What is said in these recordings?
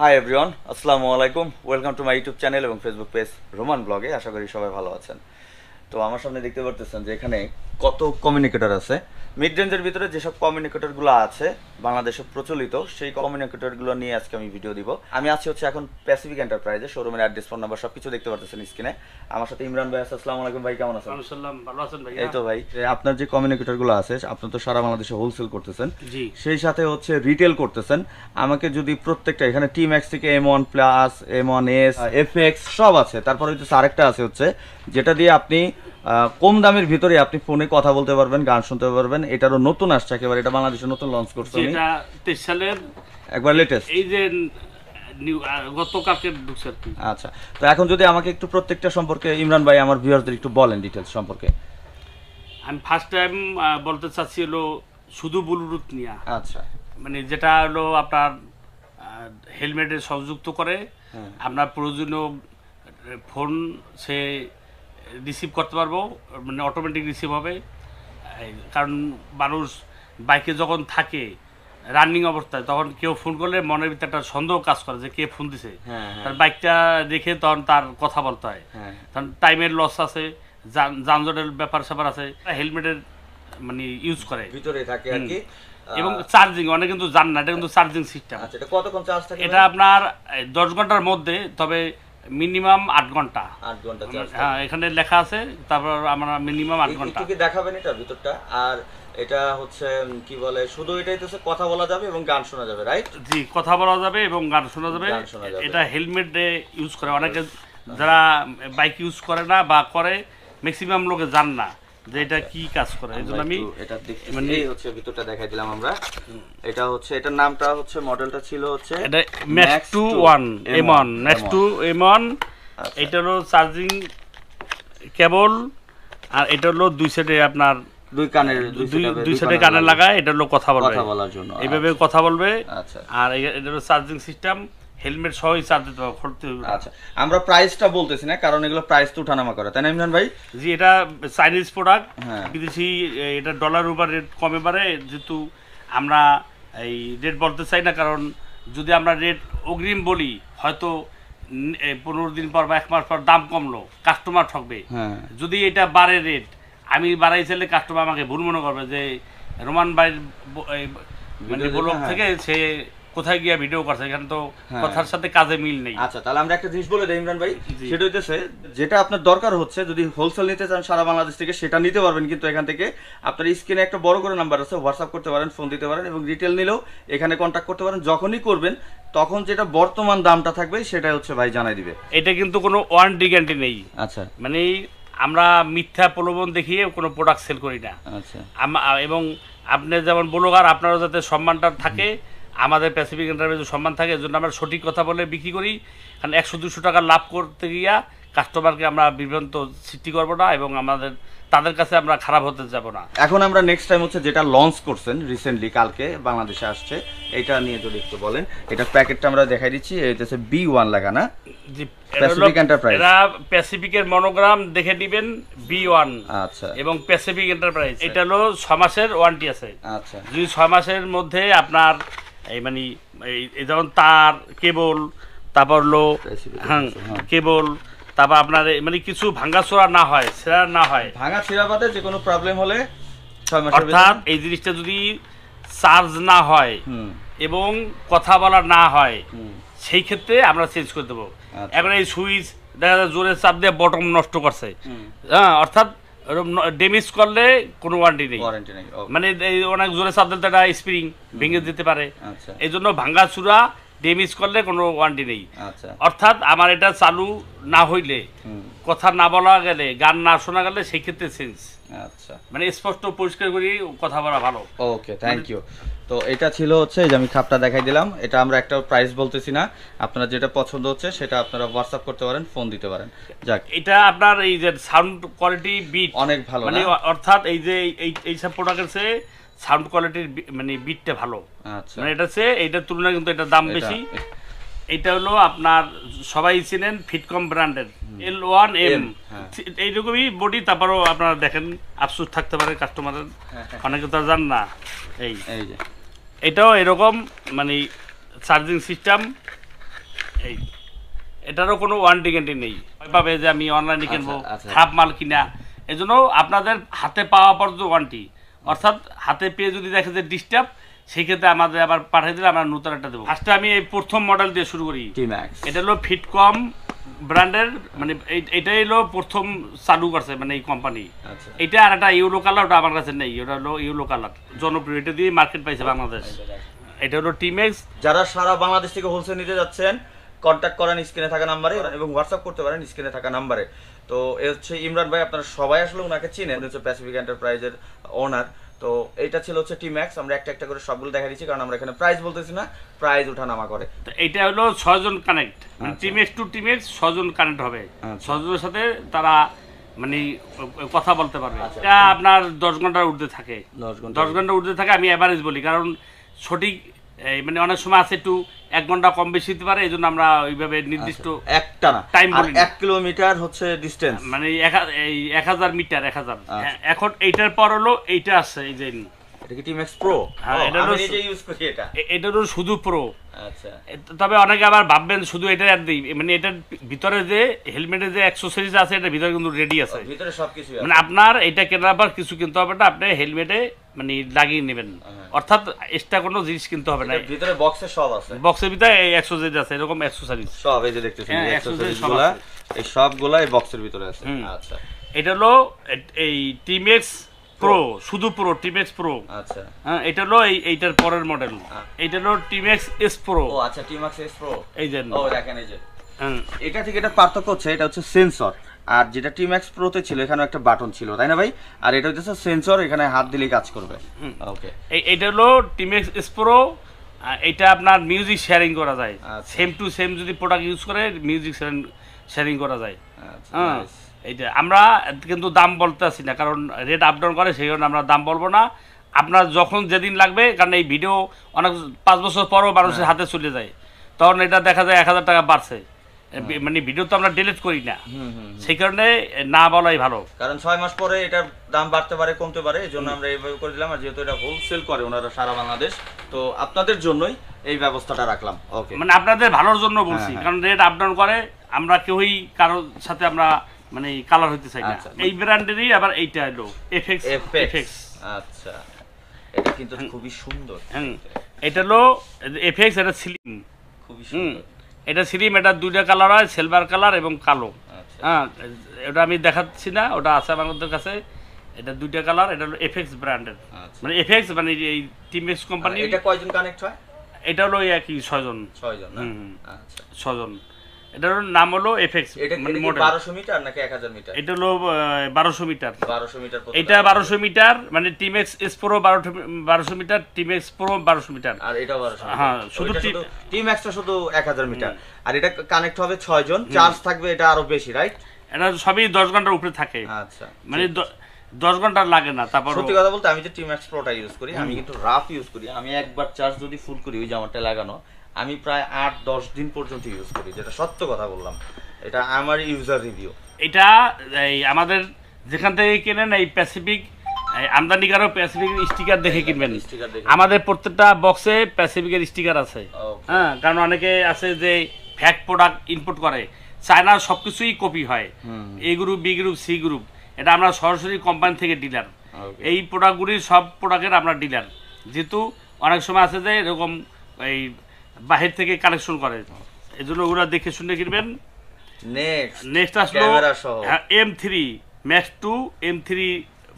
High everyone আসসালামু আলাইকুম welcome to my YouTube channel এবং ফেসবুক পেজ রোমান ব্লগে আশা করি সবাই ভালো আছেন। তো আমার সামনে দেখতে পারতেছেন যে এখানে কত কমিউনিকেটর আছে। মিড রেঞ্জের ভিতরে যেসব কমিউনিকেটরগুলো আছে বাংলাদেশে প্রচলিত সেই কমিউনিকেটরগুলো নিয়ে আজকে আমি ভিডিও দিব। আমি আছি হচ্ছে এখন প্যাসিফিক এন্টারপ্রাইজে শোরুমের অ্যাড্রেস ফোন নাম্বার সব কিছু দেখতে পারতেছেন স্ক্রিনে আমার সাথে ইমরান ভাই আসসালামু আলাইকুম ভাই কেমন আছেন? ভালো আছেন ভাই? এই তো ভাই যে আপনার যে কমিউনিকেটরগুলো আছে আপনার তো সারা বাংলাদেশে হোলসেল করতেছেন। সেই সাথে হচ্ছে রিটেল করতেছেন। আমাকে যদি প্রত্যেকটা এখানে টি ম্যাক্স থেকে M one plus M one S F X সব আছে। তারপরে হচ্ছে আরেকটা আছে হচ্ছে যেটা দিয়ে আপনি কম দামের ভিতরে আপনি ফোনে কথা বলতে পারবেন গান শুনতে পারবেন। এটারও নতুন আসছে একেবারে এটা বাংলাদেশে নতুন লঞ্চ করছে। যেটা তেইশ সালের একবার লেটেস্ট এই যে গতকালকে ঢুকছে আচ্ছা তো এখন যদি আমাকে একটু প্রত্যেকটা সম্পর্কে ইমরান ভাই আমার ভিউয়ারদের একটু বলেন ডিটেলস সম্পর্কে। আমি ফার্স্ট টাইম বলতে চাচ্ছি হলো শুধু ব্লুটুথ নিয়ে। আচ্ছা। মানে যেটা হলো আপনার হেলমেটে সংযুক্ত করে হ্যাঁ। আপনার প্রয়োজনীয় ফোন সে রিসিভ করতে পারব মানে অটোমেটিক রিসিভ হবে। কারণ মানুষ বাইকে যখন থাকে রানিং অবস্থায় তখন কেউ ফোন করলে মনের ভিতরে একটা সন্দেহ কাজ করে যে কে ফোন দিছে। হ্যাঁ হ্যাঁ। তার বাইকটা দেখে তখন তার কথা বলতে হয়। হ্যাঁ তখন টাইমের লস আছে যানজটের ব্যাপার স্যাপার আছে হেলমেটের মানে ইউজ করে। ভিতরে থাকে আর কি। এবং চার্জিং অনেকে কিন্তু জান না এটা কিন্তু চার্জিং সিস্টেম আচ্ছা এটা কতক্ষণ চার্জ থাকে এটা আপনার দশ ঘণ্টার মধ্যে তবে মিনিমাম আট ঘণ্টা। আট ঘণ্টা হ্যাঁ এখানে লেখা আছে তারপর আমরা মিনিমাম আট ঘণ্টা। কি দেখাবেন এটা ভিতরটা? আর এটা হচ্ছে কি বলে শুধু এটাই তো কথা বলা যাবে এবং গান শোনা যাবে রাইট জি কথা বলা যাবে এবং গান শোনা যাবে। এটা হেলমেট ইউজ করে। অনেকে যারা বাইক ইউজ করে না বা করে ম্যাক্সিমাম লোকে যান না। যে এটা কি কাজ করে? এই জন্য আমি এটা মানে- হচ্ছে ভিতরটা দেখাই দিলাম আমরা। এটা হচ্ছে এটার নামটা হচ্ছে মডেলটা ছিল হচ্ছে এটা Max two one M one Max two M one আচ্ছা। এটা হলো চার্জিং কেবল আর এটা হলো দুই সাইডে আপনার দুই কানের দুই সাইডে কানে লাগায় এটা হলো কথা বলবে। কথা বলার জন্য এইভাবে কথা বলবে। আচ্ছা। আর এটা হলো চার্জিং সিস্টেম হেলমেট সহই চার্জ দিতে হবে খুলতে আচ্ছা আমরা প্রাইসটা বলতেছি না কারণ এগুলো প্রাইস তো উঠানামা করে তাই না ইমরান ভাই? জি এটা চাইনিজ প্রোডাক্ট হ্যাঁ। বিদেশি এটা ডলার উপর রেট কমে পারে যেহেতু আমরা এই রেট বলতে চাই না কারণ যদি আমরা রেট অগ্রিম বলি হয়তো পনেরো দিন পর বা এক মাস পর দাম কমলো কাস্টমার ঠকবে। হ্যাঁ। যদি এটা বাড়ে রেট আমি বাড়াই চাইলে কাস্টমার আমাকে ভুল মনে করবে যে রোমান ভাই মানে Video থেকে সে কোথায় গিয়ে ভিডিও করছে এখানে তো হ্যাঁ। কথার সাথে কাজে মিল নেই। আচ্ছা তাহলে আমরা একটা জিনিস বলে দিই ইমরান ভাই সেটা হইতেছে যেটা আপনার দরকার হচ্ছে যদি হোলসেল নিতে চান সারা বাংলাদেশ থেকে সেটা নিতে পারবেন কিন্তু এখান থেকে আপনার স্ক্রিনে একটা বড় করে নাম্বার আছে হোয়াটসঅ্যাপ করতে পারেন ফোন দিতে পারেন এবং রিটেল নিলেও এখানে কন্ট্যাক্ট করতে পারেন যখনই করবেন তখন যেটা বর্তমান দামটা থাকবে সেটা হচ্ছে ভাই জানাই দিবে। এটা কিন্তু কোনো ওয়ারেন্টি গ্যারান্টি নেই। আচ্ছা। মানে আমরা মিথ্যা প্রলোভন দেখিয়ে কোনো প্রোডাক্ট সেল করি না। আচ্ছা। এবং আপনি যেমন ব্লগার আপনারও যাতে সম্মানটা থাকে আমাদের প্যাসিফিক এন্টারপ্রাইজের সম্মান থাকে এজন্য আমরা সঠিক কথা বলে বিক্রি করি। কারণ একশো দুশো টাকা লাভ করতে গিয়া কাস্টমারকে আমরা বিভ্রান্ত সৃষ্টি করব না এবং আমাদের তাদের কাছে আমরা খারাপ হতে যাব না। এখন আমরা নেক্সট টাইম হচ্ছে যেটা লঞ্চ করছেন রিসেন্টলি কালকে বাংলাদেশে আসছে এটা নিয়ে যদি একটু বলেন এটা প্যাকেটটা আমরা দেখাই দিচ্ছি এটা হচ্ছে বি ওয়ান লাগা না এটা হলো- এরা প্যাসিফিকের মনোগ্রাম দেখে দিবেন বি ওয়ান আচ্ছা। এবং প্যাসিফিক এন্টারপ্রাইজ এটা হলো ছ মাসের ওয়ারেন্টি আছে। আচ্ছা। যদি ছয় মাসের মধ্যে আপনার এই মানে এই যেমন তার কেবল তারপর Specific হ্যাঁ হ্যাঁ। কেবল তারপর আপনার মানে কিছু ভাঙ্গাচোরা না হয় সেরা না হয়। ভাঙা ছিঁড়া বাদে যে কোনো প্রবলেম হলে ছয় মাসের অর্থাৎ ভিতরে এই জিনিসটা যদি চার্জ না হয় হুম। এবং কথা বলা না হয় হুম। সেই ক্ষেত্রে আমরা চেঞ্জ করে দেবো। আচ্ছা। এখন এই সুইচ দেখা যায় জোরে চাপ দিয়ে বটম নষ্ট করছে। হুম। হ্যাঁ অর্থাৎ ড্যামেজ করলে কোনো ওয়ারেন্টি নেই। মানে এই অনেক জোরে চাপ দিলে তো স্প্রিং ভেঙে দিতে পারে। আচ্ছা। এই জন্য ভাঙ্গা চূড়া ড্যামেজ করলে কোনো ওয়ারেন্টি নেই। আচ্ছা। অর্থাৎ আমার এটা চালু না হইলে কথা না বলা গেলে গান না শোনা গেলে সেই ক্ষেত্রে চেঞ্জ আচ্ছা। মানে স্পষ্ট পরিষ্কার করে কথা বলা ভালো। ওকে থ্যাংক ইউ তো এটা ছিল হচ্ছে এই যে আমি খাপটা দেখাই দিলাম। এটা আমরা একটা প্রাইস বলতেছি না। আপনারা যেটা পছন্দ হচ্ছে সেটা আপনারা হোয়াটসঅ্যাপ করতে পারেন ফোন দিতে পারেন। যাক। এটা আপনার এই যে সাউন্ড কোয়ালিটি বিট অনেক ভালো মানে অর্থাৎ এই যে এই এই সব প্রোডাক্টের চেয়ে সাউন্ড কোয়ালিটির মানে বিটটা ভালো। আচ্ছা। মানে এটা চেয়ে এইটার তুলনায় কিন্তু এটা দাম বেশি। এটা হলো আপনার সবাই চিনেন ফিটকম ব্র্যান্ডের এল ওয়ান এম। এইরকমই বডি তারপরও আপনারা দেখেন আফসোস থাকতে পারে কাস্টমারের হ্যাঁ, হ্যাঁ। অনেকে তো আর জান না। এই। এই যে। এটাও এরকম মানে চার্জিং সিস্টেম এই এটারও কোনো ওয়ারেন্টি গ্যারান্টি নেই। পাবে যে আমি অনলাইনে কিনবো আচ্ছা। খারাপ মাল কিনা। এজন্য আপনাদের হাতে পাওয়া পর্যন্ত ওয়ারেন্টি অর্থাৎ হাতে পেয়ে যদি দেখে যে ডিস্টার্ব সেই ক্ষেত্রে আমাদের আবার পাঠিয়ে দিলে আমরা নতুন একটা দেবো। ফার্স্টে আমি এই প্রথম মডেল দিয়ে শুরু করি। এটা হলো ফিটকম ব্র্যান্ডের মানে এটাই হলো প্রথম চালু করছে মানে এই কোম্পানি আচ্ছা। এটা আর একটা ইউলো কালার ওটা আমার কাছে নেই ওটা হলো ইউলো কালার জনপ্রিয় এটা দিয়ে মার্কেট পাইছে বাংলাদেশ। এটা হলো টিমেক্স যারা সারা বাংলাদেশ থেকে হোলসেল নিতে যাচ্ছেন কন্ট্যাক্ট করেন স্ক্রিনে থাকা নাম্বারে এবং হোয়াটসঅ্যাপ করতে পারেন স্ক্রিনে থাকা নাম্বারে তো এ হচ্ছে ইমরান ভাই আপনারা সবাই আসলে ওনাকে চিনেন হচ্ছে প্যাসিফিক এন্টারপ্রাইজের ওনার তো এটা ছিল হচ্ছে টি ম্যাক্স আমরা একটা একটা করে সবগুলো দেখা দিচ্ছি কারণ আমরা এখানে প্রাইস বলতেছি না প্রাইস ওঠানামা করে। তো এটা হলো ছজন connect T Max two T Max ছজন কানেক্ট হবে। আচ্ছা। ছজনের সাথে তারা মানে কথা বলতে পারবে। আচ্ছা। এটা আপনার দশ ঘণ্টার উর্ধে থাকে। দশ ঘণ্টা দশ ঘণ্টা থাকে আমি অ্যাভারেজ বলি কারণ সঠিক এই মানে অনেক সময় আছে একটু এক ঘণ্টা কম বেশি হতে পারে এই জন্য আমরা ওইভাবে নির্দিষ্ট একটা না টাইম বলি এক কিলোমিটার হচ্ছে ডিস্টেন্স মানে এক হাজার মিটার এক হাজার। আচ্ছা। এখন এইটার পর হলো এইটা আছে এই যে এটা কি টি ম্যাক্স প্রো হ্যাঁ, এটা আমি নিজে ইউজ করি এটা। এ- শুধু প্রো আচ্ছা। তবে অনেকে আবার ভাববেন শুধু এটা মানে এটার ভিতরে যে হেলমেটের যে অ্যাক্সেসরিজ আছে এটার ভিতরে কিন্তু রেডি আছে। ভিতরে সবকিছু মানে আপনার এটা কেনার পর কিছু কিনতে হবে না আপনি হেলমেটে মানে লাগিয়ে নেবেন। হ্যাঁ। অর্থাৎ এক্সট্রা কোনো জিনিস কিনতে হবে না। ভিতরে বক্সে সব আছে। বক্সের ভিতরে এই অ্যাক্সেসরিজ আছে এরকম অ্যাক্সেসরিজ সব এই যে দেখতেছেন হ্যাঁ, এই বক্সের ভিতরে আছে। আচ্ছা। এটা হলো এই টিমেক্স প্রো শুধু প্রো টিমেক্স প্রো আচ্ছা। হ্যাঁ এটা হলো এই এইটার পরের মডেল। এটা হলো টিমেক্স এস প্রো ও আচ্ছা টিমাক্স এস প্রো এই যে ও দেখেন এই যে। হ্যাঁ। এটা থেকে এটা পার্থক্য হচ্ছে এটা হচ্ছে সেন্সর আর যেটা টিম্যাক্স প্রোতে ছিল এখানে একটা বাটন ছিল তাই না ভাই? আর এটা হচ্ছে সেন্সর এখানে হাত দিলেই কাজ করবে। ওকে এই এটা হলো টিমেক্স এস প্রো এটা আপনার মিউজিক শেয়ারিং করা যায়। সেম টু সেম যদি প্রোডাক্ট ইউজ করে মিউজিক শেয়ারিং করা যায়। আচ্ছা হ্যাঁ. এইটা আমরা কিন্তু দাম বলতে আসি না কারণ রেট আপ ডাউন করে সেই জন্য আমরা দাম বলব না। আপনার যখন যেদিন লাগবে কারণ এই ভিডিও অনেক পাঁচ বছর পরও মানুষের হ্যাঁ। হাতে চলে যায় তখন এটা দেখা যায় এক হাজার টাকা বাড়ছে। মানে ভিডিও তো আমরা ডিলিট করি না। সেই কারণে না বলাই ভালো। কারণ ছয় মাস পরে এটার দাম বাড়তে পারে কমতে পারে এই জন্য আমরা এইভাবে করে দিলাম আর যেহেতু এটা হোলসেল করে ওনারা সারা বাংলাদেশ তো আপনাদের জন্যই এই ব্যবস্থাটা রাখলাম। ওকে মানে আপনাদের ভালোর জন্য বলছি হ্যাঁ, হ্যাঁ। কারণ রেট আপ ডাউন করে আমরা কেউই কারোর সাথে আমরা মানে কালার হইতে চাই না। আচ্ছা। এই ব্র্যান্ডেরই আবার এইটা এলো এফএক্স এফএক্স আচ্ছা। এটা কিন্তু খুবই সুন্দর। হুম এটা হলো এফএক্স এটা স্লিম খুবই সুন্দর। এটা স্লিম এটা দুইটা কালার হয় সিলভার কালার এবং কালো। আচ্ছা। হ্যাঁ এটা আমি দেখাচ্ছি না ওটা আছে আমাদের কাছে। এটা দুইটা কালার এটা হলো এফএক্স ব্র্যান্ডের আচ্ছা। মানে এফএক্স মানে এই টিমএক্স কোম্পানি এটা কয়জন কানেক্ট হয়? এটা হলো এই একই ছয়জন ছয়জন। এটার নাম হলো এফএক্স এটা মানে মডেল বারোশো মিটার নাকি এক হাজার মিটার? এটা হলো বারোশো মিটার। বারোশো মিটার এটা টাকা। বারোশো মিটার মানে টিমেক্স এস প্রো বারোশো বারোশো মিটার টিমেক্স প্রো বারোশো মিটার। আর এটা বারোশো হ্যাঁ, শুধু শুধু এক হাজার মিটার। আর এটা কানেক্ট হবে ছয় জন চার্জ থাকবে এটা আরও বেশি রাইট এটা সবই দশ ঘণ্টার উপরে থাকে। আচ্ছা। মানে দ- দশ ঘণ্টা লাগে না তারপর সত্যি কথা বলতে আমি যে টিম এক্স প্রোটা ইউজ করি আমি কিন্তু রাফ ইউজ করি। আমি একবার চার্জ যদি ফুল করি ওই জামাটা লাগানো আমি প্রায় আট দশ দিন পর্যন্ত ইউজ করি যেটা সত্য কথা বললাম। এটা আমার ইউজার রিভিউ এটা এই আমাদের যেখান থেকে কেনেন এই প্যাসিফিক আমদানিকারও প্যাসিফিক স্টিকার দেখে কিনবেন। আমাদের প্রত্যেকটা বক্সে প্যাসিফিকের স্টিকার আছে। হ্যাঁ কারণ অনেকে আছে যে ফ্যাক প্রোডাক্ট ইনপুট করে। চায়নার সব কিছুই কপি হয় A group B group C group এটা আমরা সরাসরি কোম্পানি থেকে ডিলার. এই প্রোডাক্টগুলির সব প্রোডাক্টের আমরা ডিলার যেহেতু অনেক সময় আছে যে এরকম এই বাহির থেকে কালেকশন করে। এই জন্য ওগুলো দেখে শুনে কিনবেন। নেক্সট নেক্সট আসলো M three Max two M three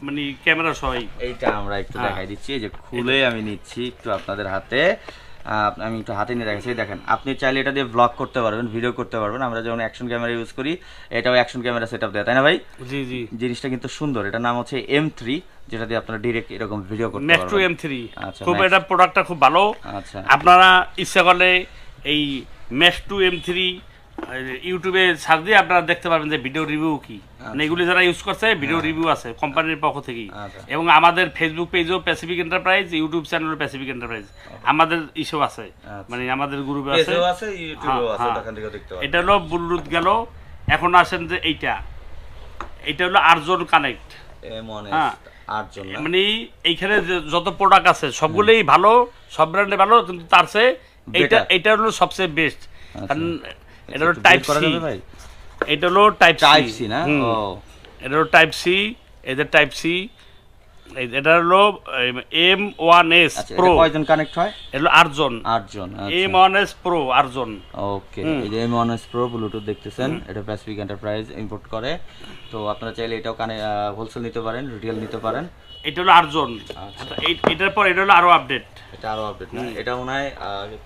মানে ক্যামেরা সহ এইটা আমরা একটু হ্যাঁ। দেখাই দিচ্ছি এই যে খুলে আমি নিচ্ছি একটু আপনাদের হাতে। আমি একটু হাতে নিয়ে দেখাচ্ছি। দেখেন আপনি চাইলে এটা দিয়ে ব্লগ করতে পারবেন ভিডিও করতে পারবেন। আমরা যেমন অ্যাকশন ক্যামেরা ইউজ করি এটাও অ্যাকশন ক্যামেরা সেট আপ দেয় তাই না ভাই? জি জি। জিনিসটা কিন্তু সুন্দর। এটার নাম হচ্ছে এম থ্রি যেটা দিয়ে আপনারা ডিরেক্ট এরকম ভিডিও করতে ম্যাক্স টু এম থ্রি আচ্ছা, খুব এটা প্রোডাক্টটা খুব ভালো। আচ্ছা। আপনারা ইচ্ছা করলে এই ম্যাক্স টু এম থ্রি ইউটিউবে সার্চ দিয়ে আপনারা দেখতে পারবেন যে ভিডিও রিভিউ কি। মানে এগুলি যারা ইউজ করছে ভিডিও রিভিউ আছে কোম্পানির পক্ষ থেকেই। আচ্ছা। এবং আমাদের Facebook পেজও Pacific Enterprise YouTube channel Pacific Enterprise আমাদের ইস্যু আছে। আচ্ছা। মানে আমাদের গ্রুপে আছে। হ্যাঁ, হ্যাঁ। এটা হলো বুলরুদ গেল। এখন আসেন যে এইটা। এটা হলো আর্জন কানেক্ট হ্যাঁ। মানে এইখানে যত প্রোডাক্ট আছে সবগুলোই ভালো সব ব্র্যান্ডে ভালো কিন্তু তার চেয়ে এইটা Better. এইটা হলো সবচেয়ে বেস্ট কারণ এটা হলো টাইপ সি এটা হলো টাইপ টাইপ সি না? ও। এটা হলো টাইপ সি এদের টাইপ সি এটা হলো এম ওয়ান এস আচ্ছা প্রো এটা কয়জন কানেক্ট হয়? এটা হলো আটজন। আটজন এম ওয়ান এস প্রো আটজন। ওকে এই যে M one S pro Bluetooth দেখতেছেন এটা প্যাসিফিক এন্টারপ্রাইজ ইম্পোর্ট করে। তো আপনারা চাইলে এটাও কানে হোলসেল নিতে পারেন রিটেল নিতে পারেন। এটা হলো আটজন। আচ্ছা। এই- এটার পর এটা হলো আরও আপডেট এটা আরও আপডেট না? এটা মনে হয়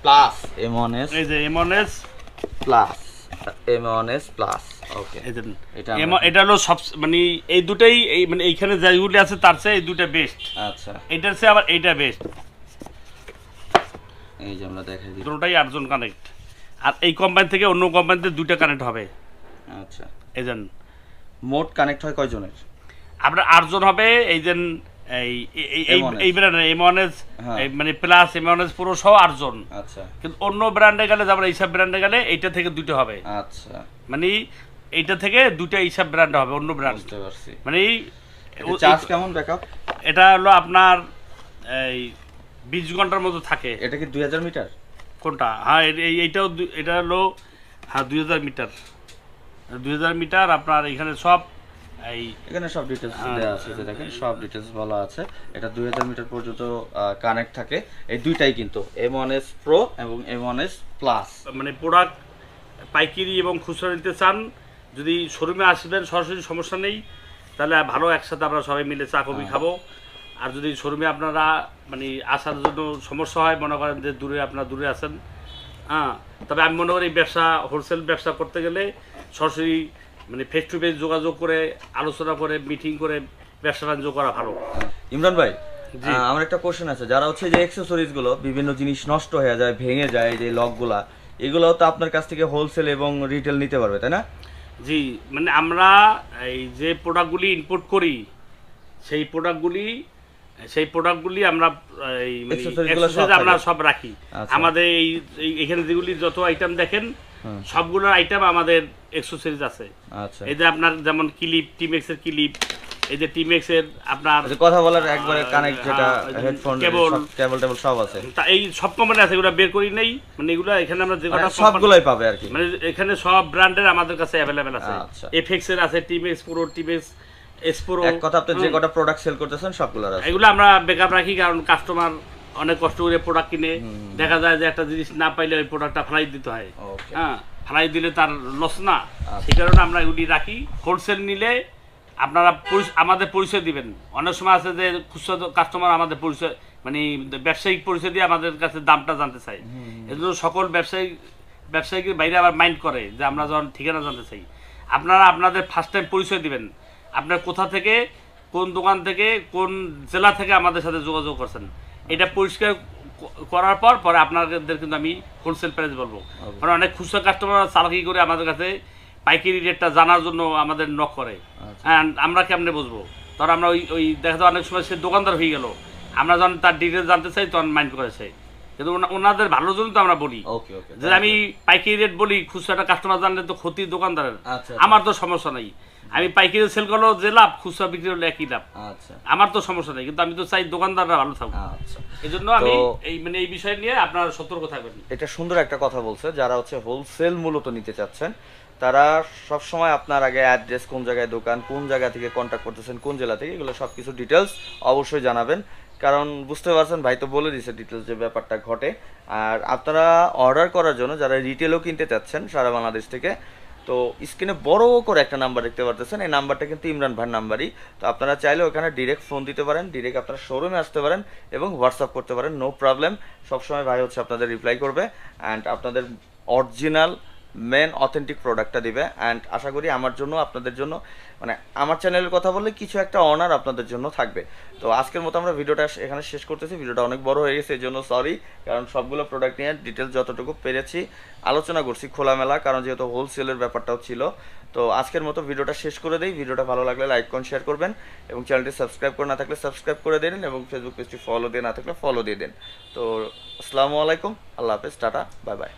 প্লাস এম ওয়ান এস এই যে M one S plus M one S plus okay এটা এটা হলো সব মানে এই দুটাই এই মানে এইখানে যেগুলি আছে তার চেয়ে এই দুটা বেস্ট আচ্ছা। এটার চেয়ে আবার এইটা বেস্ট এই যে আমরা দেখাই দিই। দুটোটাই আটজন কানেক্ট আর এই কোম্পানি থেকে অন্য কোম্পানিতে দুইটা কানেক্ট হবে। আচ্ছা। এই মোট কানেক্ট হয় কয়জনের? আপনার আটজন হবে এই যে এই এই- এই- এই M1S এই ব্র্যান্ড এমওয়ানেস হ্যাঁ। মানে প্লাস পুরো সহ আটজন। আচ্ছা। কিন্তু অন্য ব্র্যান্ডে গেলে এইসব ব্র্যান্ডে গেলে এইটা থেকে দুটো হবে। আচ্ছা। মানে এইটা থেকে দুটো এইসব ব্র্যান্ড হবে অন্য ব্র্যান্ড মানে এই- চার্জ কেমন ব্যাকআপ এটা হলো আপনার এই বিশ ঘণ্টার মতো থাকে। এটা কি দুই হাজার মিটার? কোনটা? হ্যাঁ এই- এই- এইটাও এটা হলো হ্যাঁ দুই হাজার মিটার। দুই হাজার মিটার আপনার এখানে সব এই এখানে সব ডিটেলস হ্যাঁ, দেওয়া আছে দেখেন সব ডিটেলস বলা আছে। এটা দুই হাজার মিটার পর্যন্ত কানেক্ট থাকে। এই দুইটাই কিন্তু এম ওয়ান এস প্রো এবং এম ওয়ান এস প্লাস মানে প্রোডাক্ট পাইকারি এবং খুচরা নিতে চান যদি শোরুমে আসবেন সরাসরি সমস্যা নেই তাহলে ভালো একসাথে আমরা সবাই মিলে চা কফি খাব। আর যদি শোরুমে আপনারা মানে আসার জন্য সমস্যা হয় মনে করেন যে দূরে আপনারা দূরে আছেন হ্যাঁ তবে আমি মনে করি ব্যবসা হোলসেল ব্যবসা করতে গেলে সরাসরি মানে ফেস টু ফেস যোগাযোগ করে আলোচনা করে মিটিং করে ব্যবসা বাণিজ্য করা ভালো। ইমরান ভাই আমার একটা কোশ্চেন আছে। যারা হচ্ছে যে অ্যাক্সেসরিজগুলো বিভিন্ন জিনিস নষ্ট হয়ে যায় ভেঙে যায় যে লকগুলা এগুলো তো আপনার কাছ থেকে হোলসেল এবং রিটেল নিতে পারবে তাই না? জি মানে আমরা এই যে প্রোডাক্টগুলি ইম্পোর্ট করি সেই প্রোডাক্টগুলি সেই প্রোডাক্টগুলি আমরা এই মানে গুলো আমরা সব রাখি। আচ্ছা। আমাদের এই- এখানে যেগুলি যত আইটেম দেখেন হুম। সবগুলো আইটেম আমাদের এক্সেসরিজ আছে। আচ্ছা। এই যে আপনার যেমন ক্লিপ টিমেক্স এর ক্লিপ এই যে টিমেক্স এর আপনার আচ্ছা, কথা বলার একবারে কানেক্ট যেটা হ্যাঁ, হেডফোন cable। কেবল টেবল সব আছে। তা এই সব কোম্পানি আছে এগুলো বের করি নেই। মানে এগুলো এখানে আমরা যে মানে কটা company- সবগুলোই পাবে আর কি। মানে এখানে সব ব্র্যান্ডের আমাদের কাছে অ্যাভেলেবেল আছে। আচ্ছা। এফএক্স এর আছে T Max pro T Max S pro এক কথা আপনি যে কটা প্রোডাক্ট সেল করতেছেন সবগুলোর আছে। এগুলো আমরা বেকআপ রাখি কারণ কাস্টমার অনেক কষ্ট করে প্রোডাক্ট কিনে দেখা যায় যে একটা জিনিস না পাইলে ওই প্রোডাক্টটা ফেলাই দিতে হয়। হ্যাঁ ফেলাই দিলে তার লস না। আচ্ছা। সেই কারণে আমরা এগুলি রাখি। হোলসেল নিলে আপনারা আমাদের পরিচয় দিবেন। অনেক সময় আছে যে খুচরা কাস্টমার আমাদের পরিচয় মানে ব্যবসায়িক পরিচয় দিয়ে আমাদের কাছে দামটা জানতে চাই এজন্য সকল ব্যবসায়িক ব্যবসায়িকের বাইরে আবার মাইন্ড করে যে আমরা যখন ঠিকানা জানতে চাই। আপনারা আপনাদের ফার্স্ট টাইম পরিচয় দিবেন। আপনার কোথা থেকে কোন দোকান থেকে কোন জেলা থেকে আমাদের সাথে যোগাযোগ করছেন। এটা পরিষ্কার করার পর পরে আপনাদের কিন্তু আমি হোলসেল প্রাইস বলব। কারণ অনেক খুচরা কাস্টমার চালাকি করে আমাদের কাছে পাইকারি রেটটা জানার জন্য আমাদের নক করে। আচ্ছা। হ্যাঁ আমরা কেমনে বুঝব? তখন আমরা ওই ওই দেখা যায় অনেক সময় সে দোকানদার হয়ে গেল। আমরা যখন তার ডিটেলস জানতে চাই তখন মাইন্ড করেছে। কিন্তু ওনাদের ভালোর জন্য তো আমরা বলি। যে আমি পাইকারি রেট বলি খুচরাটা কাস্টমার জানলে তো ক্ষতি দোকানদারের। আচ্ছা, আমার তো সমস্যা নাই। আমি পাইকারি সেল করলেও যে লাভ খুচরা বিক্রি হলে একই লাভ। আচ্ছা। আমার তো সমস্যা নেই কিন্তু আমি তো চাই দোকানদাররা ভালো থাকুক। আচ্ছা। এই জন্য আমি এই মানে এই বিষয় নিয়ে আপনার সতর্ক থাকবেন। এটা সুন্দর একটা কথা বলছে যারা হচ্ছে হোলসেল মূলত নিতে চাচ্ছেন তারা সব সময় আপনার আগে অ্যাড্রেস কোন জায়গায় দোকান কোন জায়গা থেকে কন্ট্যাক্ট করতেছেন কোন জেলা থেকে এগুলো সব কিছু ডিটেলস অবশ্যই জানাবেন। কারণ বুঝতে পারছেন ভাই তো বলে দিছে ডিটেলস যে ব্যাপারটা ঘটে। আর আপনারা অর্ডার করার জন্য যারা রিটেলও কিনতে চাচ্ছেন সারা বাংলাদেশ থেকে তো স্ক্রিনে বড় করে একটা নাম্বার দেখতে পারতেছেন, এই নাম্বারটা কিন্তু ইমরান ভাইয়ের নাম্বারই তো আপনারা চাইলে ওখানে ডিরেক্ট ফোন দিতে পারেন ডিরেক্ট আপনারা শোরুমে আসতে পারেন এবং হোয়াটসঅ্যাপ করতে পারেন নো প্রবলেম সবসময় ভাই হচ্ছে আপনাদের রিপ্লাই করবে। অ্যান্ড আপনাদের অরিজিনাল মেন অথেন্টিক প্রোডাক্টটা দিবে। অ্যান্ড আশা করি আমার জন্য, আপনাদের জন্য মানে আমার চ্যানেলের কথা বললে কিছু একটা অনার আপনাদের জন্য থাকবে। তো আজকের মতো আমরা ভিডিওটা এখানে শেষ করতেছি। ভিডিওটা অনেক বড় হয়ে গেছে এই জন্য সরি কারণ সবগুলো প্রোডাক্ট নিয়ে ডিটেলস যতটুকু পেরেছি, আলোচনা করছি খোলামেলা, কারণ যেহেতু হোলসেলের ব্যাপারটাও ছিল। তো আজকের মতো ভিডিওটা শেষ করে দিই। ভিডিওটা ভালো লাগলে লাইক করুন শেয়ার করবেন এবং চ্যানেলটি সাবস্ক্রাইব করে না থাকলে সাবস্ক্রাইব করে দিন এবং ফেসবুক পেজটি ফলো দিয়ে না থাকলে ফলো দিয়ে দিন। তো আসসালামু আলাইকুম, আল্লাহ হাফেজ, টাটা বাই বাই